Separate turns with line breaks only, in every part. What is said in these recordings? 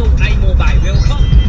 Samsung iMobile Welcome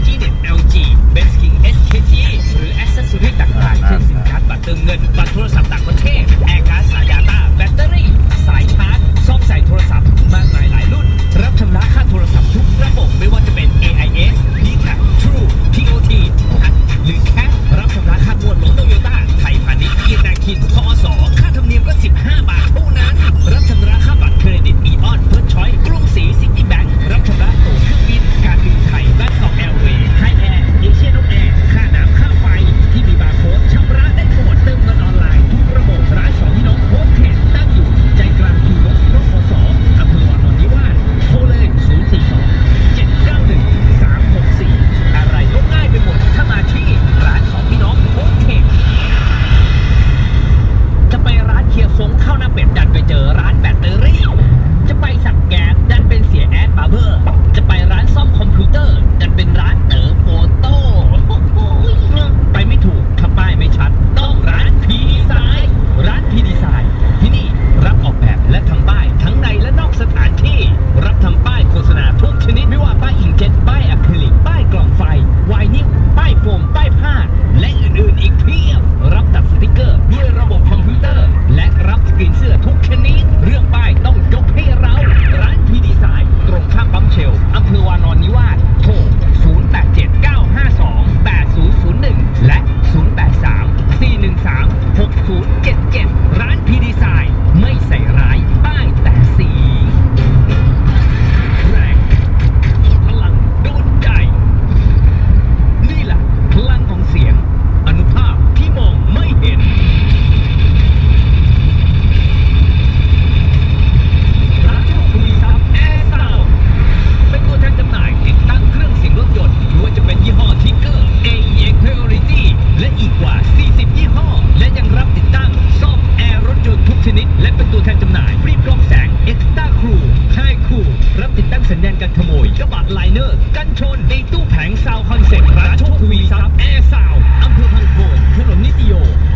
ไลเนอร์ กันชนในตู้แผงซาวคอนเซ็ปต์ร้านโชคทวีซับแอร์ซาวอำเภอพังโคนถนนนิติโย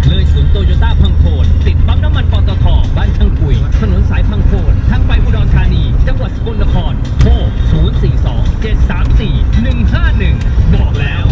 เลยศูนย์โตโยต้าพังโคนติดปั๊มน้ำมันปตทบ้านช่างปุ๋ย ถนนสายพังโคนทางไปอุดรธานี จังหวัดสกลนคร โทร 042 734 151 บอกแล้ว